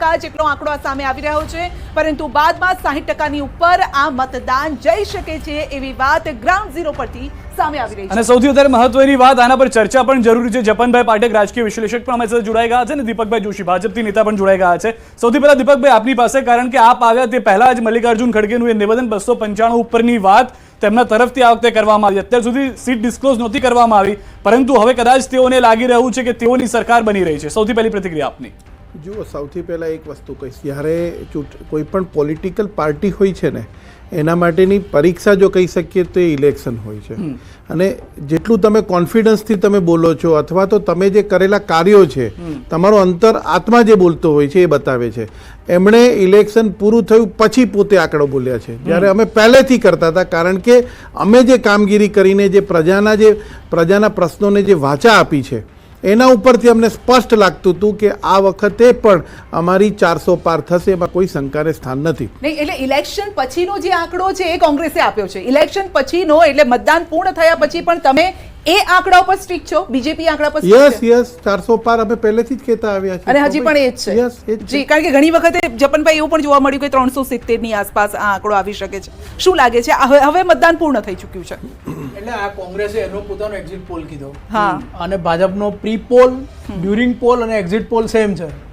ટકા જેટલો આંકડો સામે આવી રહ્યો છે. પરંતુ બાદમાં સાહીઠ ટકાની ઉપર આ મતદાન જઈ શકે છે એવી વાત ગ્રાઉન્ડ ઝીરો પરથી સામે આવી રહી છે. અને સૌથી વધારે મહત્વની વાત આના પર ચર્ચા પણ જરૂરી છે. જપનભાઈ પાઠક રાજકીય વિશ્લેષક પણ અમારી સાથે જોડાઈ ગયા છે અને દીપકભાઈ જોશી ભાજપથી નેતા પણ જોડાઈ ગયા છે. સૌથી પહેલા દીપકભાઈ આપની પાસે કારણ કે આપ આવ્યા તે પહેલા જ મલ્લિકાર્જુન ખડગેનું એ નિવેદન બસો પંચાણું ઉપરની વાત તેમના તરફથી આ વખતે કરવામાં આવી. અત્યાર સુધી સીટ ડિસ્ક્લોઝ નહોતી કરવામાં આવી પરંતુ હવે કદાચ તેઓને લાગી રહ્યું છે કે તેઓની સરકાર બની રહી છે. સૌથી પહેલી પ્રતિક્રિયા આપની. જુઓ સૌથી પહેલાં એક વસ્તુ કહીશ. જ્યારે ચૂંટ કોઈ પણ પોલિટિકલ પાર્ટી હોય છે ને એના માટેની પરીક્ષા જો કહી શકીએ તો એ ઇલેક્શન હોય છે. અને જેટલું તમે કોન્ફિડન્સથી તમે બોલો છો અથવા તો તમે જે કરેલા કાર્યો છે તમારો અંતર આત્મા જે બોલતો હોય છે એ બતાવે છે. એમણે ઇલેક્શન પૂરું થયું પછી પોતે આંકડો બોલ્યા છે. જ્યારે અમે પહેલેથી કરતા હતા કારણ કે અમે જે કામગીરી કરીને જે પ્રજાના જે પ્રજાના પ્રશ્નોને જે વાચા આપી છે એના ઉપરથી અમને સ્પષ્ટ લાગતું હતું કે આ વખતે પણ અમારી ચારસો પાર થશે, એમાં કોઈ શંકાને સ્થાન નથી. નહીં, એટલે ઇલેક્શન પછીનો જે આંકડો છે એ કોંગ્રેસે આપ્યો છે. ઇલેક્શન પછીનો એટલે મતદાન પૂર્ણ થયા પછી પણ તમે એ આંકડા ઉપર સ્ટ્રિક છો? બીજેપી આંકડા પર યસ યસ ચારસો પાર અમે પહેલેથી જ કહેતા આવ્યા છીએ. અને હજી પણ એ જ છે. યસ જી કારણ કે ઘણી વખતે જપનભાઈ એવું પણ જોવા મળ્યું કે ત્રણસો સિત્તેરની આસપાસ આ આંકડો આવી શકે છે. શું લાગે છે? હવે હવે મતદાન પૂર્ણ થઈ ચૂક્યું છે. એટલે આ કોંગ્રેસે એનો પોતાનો એક્ઝિટ પોલ કીધો. હા. અને ભાજપનો પ્રી પોલ ડ્યુરિંગ પોલ અને એક્ઝિટ પોલ સેમ છે.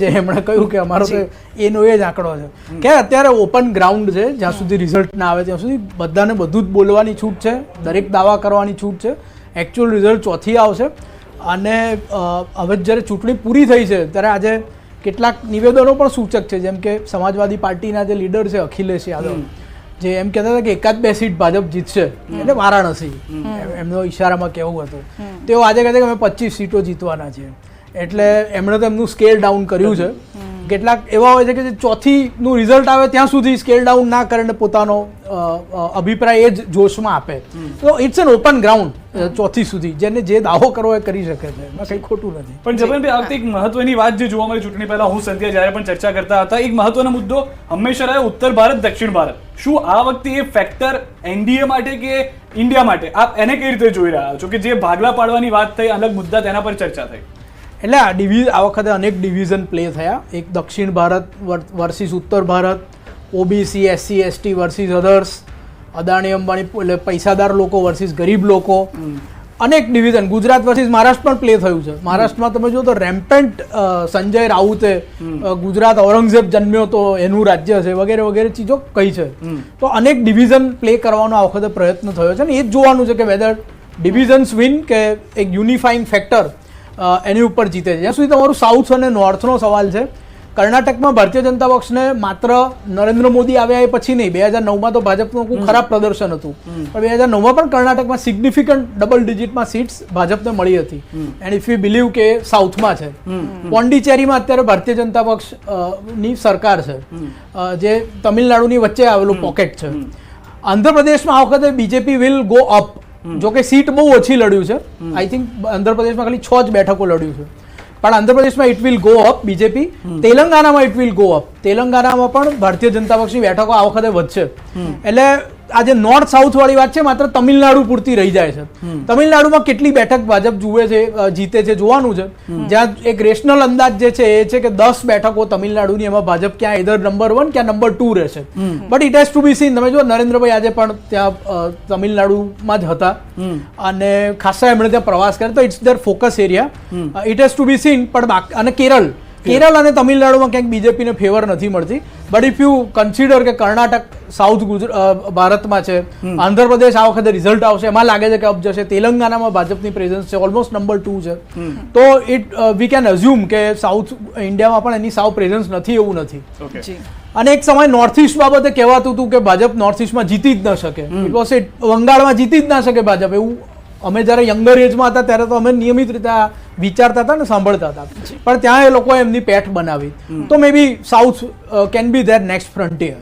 જે એમણે કહ્યું કે અમારો તો એનો એ જ આંકડો છે. કે અત્યારે ઓપન ગ્રાઉન્ડ છે જ્યાં સુધી રિઝલ્ટ ના આવે ત્યાં સુધી બધાને બધું જ બોલવાની છૂટ છે દરેક દાવા કરવાની છૂટ છે. એકચ્યુઅલ રિઝલ્ટ ચોથી આવશે. અને હવે જ્યારે ચૂંટણી પૂરી થઈ છે ત્યારે આજે કેટલાક નિવેદનો પણ સૂચક છે જેમ કે સમાજવાદી પાર્ટીના જે લીડર છે અખિલેશ યાદવ જે એમ કહેતા હતા કે એકાદ બે સીટ ભાજપ જીતશે એટલે વારાણસી. એમનો ઈશારામાં કેવું હતું. તેઓ આજે કહે કે અમે પચીસ સીટો જીતવાના છે એટલે એમણે તો એમનું સ્કેલ ડાઉન કર્યું છે. કેટલાક એવા હોય છે કે જે ચોથીનું રિઝલ્ટ આવે ત્યાં સુધી સ્કેલ ડાઉન ના કરે ને પોતાનો અભિપ્રાય એ જ જોશમાં આપે. તો ઇટ્સ એન ઓપન ગ્રાઉન્ડ ચોથી સુધી. જેને જે દાવો કરવો એ કરી શકે છે. એમાં કંઈ ખોટું નથી. પણ જબનભાઈ, આ વખતે એક મહત્વની વાત જે જોવા મળી ચૂંટણી પહેલા હું સંધ્યા જ્યારે પણ ચર્ચા કરતા હતા, એક મહત્વનો મુદ્દો હંમેશા રહ્યો ઉત્તર ભારત, દક્ષિણ ભારત. શું આ વખતે એ ફેક્ટર એનડીએ માટે કે ઇન્ડિયા માટે? આપ એને કઈ રીતે જોઈ રહ્યા છો? કે જે ભાગલા પાડવાની વાત થઈ, અલગ મુદ્દા તેના પર ચર્ચા થઈ. એટલે આ ડિવિઝ આ વખતે અનેક ડિવિઝન પ્લે થયા. એક દક્ષિણ ભારત વર્સિસ ઉત્તર Bharat OBC SC ST versus others Adani Ambani એટલે પૈસાદાર લોકો વર્સિસ ગરીબ લોકો. અનેક ડિવિઝન. ગુજરાત વર્સિસ મહારાષ્ટ્ર પણ પ્લે થયું છે. મહારાષ્ટ્રમાં તમે જો તો રેમ્પેન્ટ સંજય રાઉતે ગુજરાત ઔરંગઝેબ જન્મ્યો તો એનું રાજ્ય છે વગેરે વગેરે ચીજો કહી છે. તો અનેક ડિવિઝન પ્લે કરવાનો આ વખતે પ્રયત્ન થયો છે ને એ જ જોવાનું છે કે વેધર ડિવિઝન્સ વિન કે એક યુનિફાઈંગ ફેક્ટર એની ઉપર જીતે છે. જ્યાં સુધી તમારું સાઉથ અને નોર્થનો સવાલ છે કર્ણાટકમાં ભારતીય જનતા પક્ષને માત્ર નરેન્દ્ર મોદી આવ્યા એ પછી નહીં બે હજાર નવમાં તો ભાજપનું ખૂબ ખરાબ પ્રદર્શન હતું. પણ બે હજાર નવમાં પણ કર્ણાટકમાં સિગ્નિફિકન્ટ ડબલ ડિજિટમાં સીટ્સ ભાજપને મળી હતી. એન્ડ ઇફ યુ બિલીવ કે સાઉથમાં છે. પોન્ડિચેરીમાં અત્યારે ભારતીય જનતા પક્ષની સરકાર છે. જે તમિલનાડુની વચ્ચે આવેલું પોકેટ છે. આંધ્રપ્રદેશમાં આ વખતે બીજેપી વિલ ગો અપ જો કે સીટ બહુ ઓછી લડ્યું છે. આઈ થિંક આંધ્રપ્રદેશમાં ખાલી છ જ બેઠકો લડ્યું છે. પણ આંધ્રપ્રદેશમાં it will go up BJP તેલંગાનામાં it will go up તેલંગાનામાં પણ ભારતીય જનતા પક્ષની બેઠકો આ વખતે વધશે. એટલે આ જે નોર્થ સાઉથ વાળી વાત છે માત્ર તમિલનાડુ પૂરતી રહી જાય છે. તમિલનાડુમાં કેટલી બેઠક ભાજપ જુએ છે જીતે છે જોવાનું છે. જ્યાં એક રેશનલ અંદાજ જે છે એ છે કે દસ બેઠકો તમિલનાડુની એમાં ભાજપ ક્યાં ઇધર નંબર વન ક્યાં નંબર ટુ રહેશે. But it has to be seen તમે જો નરેન્દ્રભાઈ આજે પણ ત્યાં તમિલનાડુમાં જ હતા. અને ખાસા એમણે ત્યાં પ્રવાસ કર્યો. તો it's their focus area it has to be seen પણ બાક- અને કેરળ. કેરળ અને તમિલનાડુમાં ક્યાંક બીજેપીને ફેવર નથી મળતી. બટ ઇફ યુ કન્સિડર કે કર્ણાટક સાઉથ ગુજરાત ભારતમાં છે આંધ્રપ્રદેશ આ વખતે રિઝલ્ટ આવશે. એમાં લાગે છે કે અબ જશે. તેલંગાનામાં ભાજપની પ્રેઝન્સ છે. ઓલમોસ્ટ નંબર ટુ છે. તો ઇટ વી કેન અઝ્યુમ કે સાઉથ ઇન્ડિયામાં પણ એની સાવ પ્રેઝન્સ નથી એવું નથી. અને એક સમય નોર્થ ઇસ્ટ બાબતે કહેવાતું હતું કે ભાજપ નોર્થ ઇસ્ટમાં જીતી જ ન શકે. ઇટ વોઝ બંગાળમાં જીતી જ ના શકે ભાજપ. એવું અમે જ્યારે યંગર એજમાં હતા ત્યારે તો અમે નિયમિત રીતે વિચારતા હતા ને સાંભળતા હતા. પણ ત્યાં એ લોકોએ એમની પેઠ બનાવી. તો may be south can be there next frontier